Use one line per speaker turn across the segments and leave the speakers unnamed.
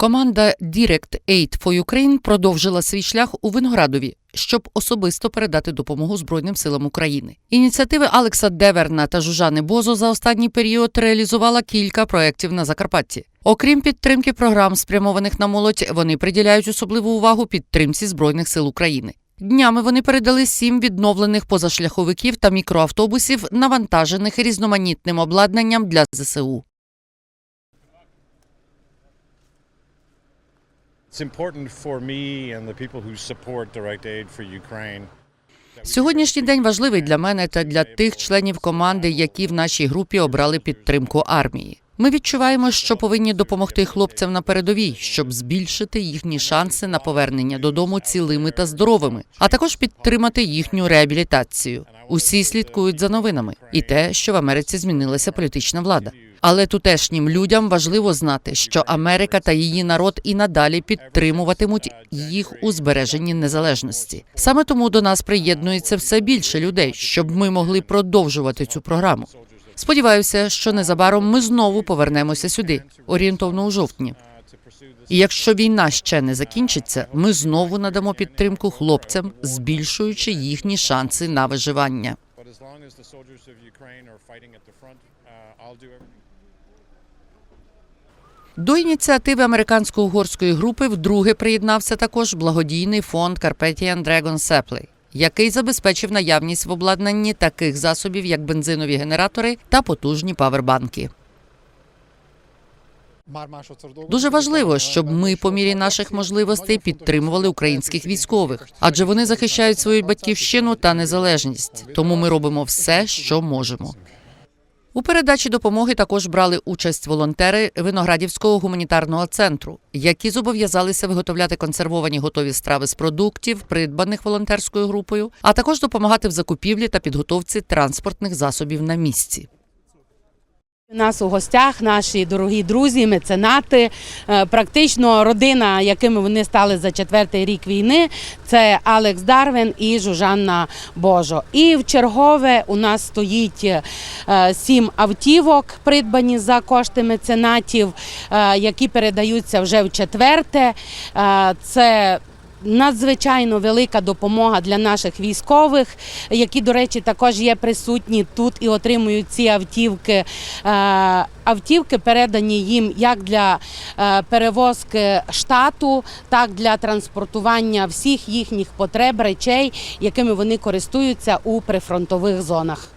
Команда Direct Aid for Ukraine продовжила свій шлях у Виноградові, щоб особисто передати допомогу Збройним силам України. Ініціативи Алекса Деверна та Жужани Бозо за останній період реалізувала кілька проєктів на Закарпатті. Окрім підтримки програм, спрямованих на молодь, вони приділяють особливу увагу підтримці Збройних сил України. Днями вони передали сім відновлених позашляховиків та мікроавтобусів, навантажених різноманітним обладнанням для ЗСУ. Сьогоднішній день важливий для мене та для тих членів команди, які в нашій групі обрали підтримку армії. Ми відчуваємо, що повинні допомогти хлопцям на передовій, щоб збільшити їхні шанси на повернення додому цілими та здоровими, а також підтримати їхню реабілітацію. Усі слідкують за новинами і те, що в Америці змінилася політична влада. Але тутешнім людям важливо знати, що Америка та її народ і надалі підтримуватимуть їх у збереженні незалежності. Саме тому до нас приєднується все більше людей, щоб ми могли продовжувати цю програму. Сподіваюся, що незабаром ми знову повернемося сюди, орієнтовно у жовтні. І якщо війна ще не закінчиться, ми знову надамо підтримку хлопцям, збільшуючи їхні шанси на виживання.
Uh.
До ініціативи американсько-угорської групи вдруге приєднався також благодійний фонд Carpathian Dragon Supply, який забезпечив наявність в обладнанні таких засобів, як бензинові генератори та потужні павербанки. Дуже важливо, щоб ми по мірі наших можливостей підтримували українських військових, адже вони захищають свою батьківщину та незалежність. Тому ми робимо все, що можемо. У передачі допомоги також брали участь волонтери Виноградівського гуманітарного центру, які зобов'язалися виготовляти консервовані готові страви з продуктів, придбаних волонтерською групою, а також допомагати в закупівлі та підготовці транспортних засобів на місці.
Нас у гостях наші дорогі друзі, меценати, е, практично родина, якими вони стали за четвертий рік війни. Це Алекс Дарвин і Жужанна Божо. І в чергове у нас стоїть е, сім автівок, придбані за кошти меценатів, е, які передаються вже в четверте. Це Надзвичайно велика допомога для наших військових, які, до речі, також є присутні тут і отримують ці автівки. Е, Автівки передані їм як для е, перевозки штату, так для транспортування всіх їхніх потреб, речей, якими вони користуються у прифронтових зонах.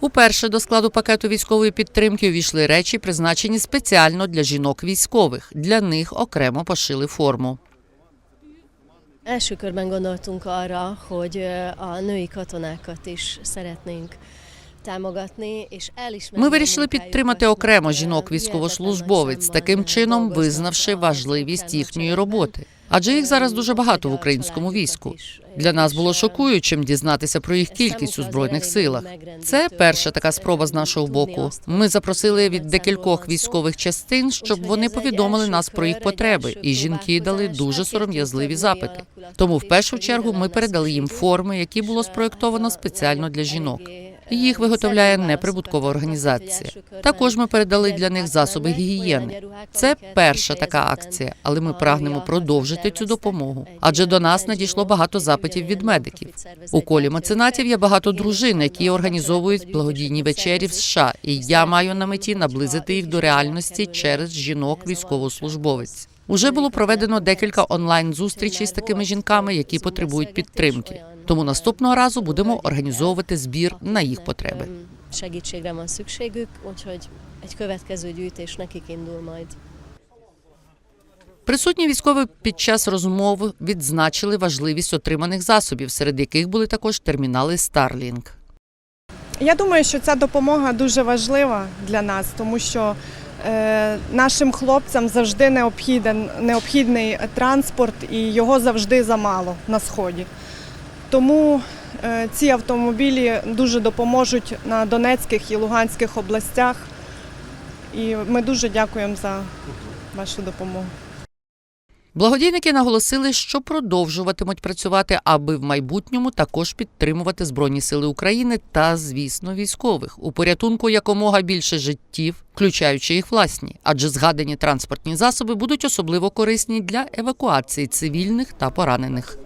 Уперше до складу пакету військової підтримки увійшли речі, призначені спеціально для жінок військових. Для них окремо пошили форму.
Első körben gondoltunk arra, hogy a női katonákat is szeretnénk
Ми вирішили підтримати окремо жінок військовослужбовець, таким чином визнавши важливість їхньої роботи. Адже їх зараз дуже багато в українському війську. Для нас було шокуючим дізнатися про їх кількість у збройних силах. Це перша така спроба з нашого боку. Ми запросили від декількох військових частин, щоб вони повідомили нас про їх потреби, і жінки дали дуже сором'язливі запити. Тому в першу чергу ми передали їм форми, які було спроєктовано спеціально для жінок. Їх виготовляє неприбуткова організація. Також ми передали для них засоби гігієни. Це перша така акція, але ми прагнемо продовжити цю допомогу. Адже до нас надійшло багато запитів від медиків. У колі меценатів є багато дружин, які організовують благодійні вечері в США, і я маю на меті наблизити їх до реальності через жінок військовослужбовець. Уже було проведено декілька онлайн зустрічей з такими жінками, які потребують підтримки. Тому наступного разу будемо організовувати збір на їх потреби.
Segítségre van szükségük, úgyhogy egy következő gyűjtés nekik indul majd.
Присутні військові під час розмов відзначили важливість отриманих засобів, серед яких були також термінали Starlink.
Я думаю, що ця допомога дуже важлива для нас, тому що е, нашим хлопцям завжди необхіден, необхідний транспорт і його завжди замало на сході. Тому е, ці автомобілі дуже допоможуть на Донецьких і Луганських областях. І ми дуже дякуємо за вашу допомогу.
Благодійники наголосили, що продовжуватимуть працювати, аби в майбутньому також підтримувати збройні сили України та, звісно, військових у порятунку якомога більше життів, включаючи їх власні, адже згадані транспортні засоби будуть особливо корисні для евакуації цивільних та поранених.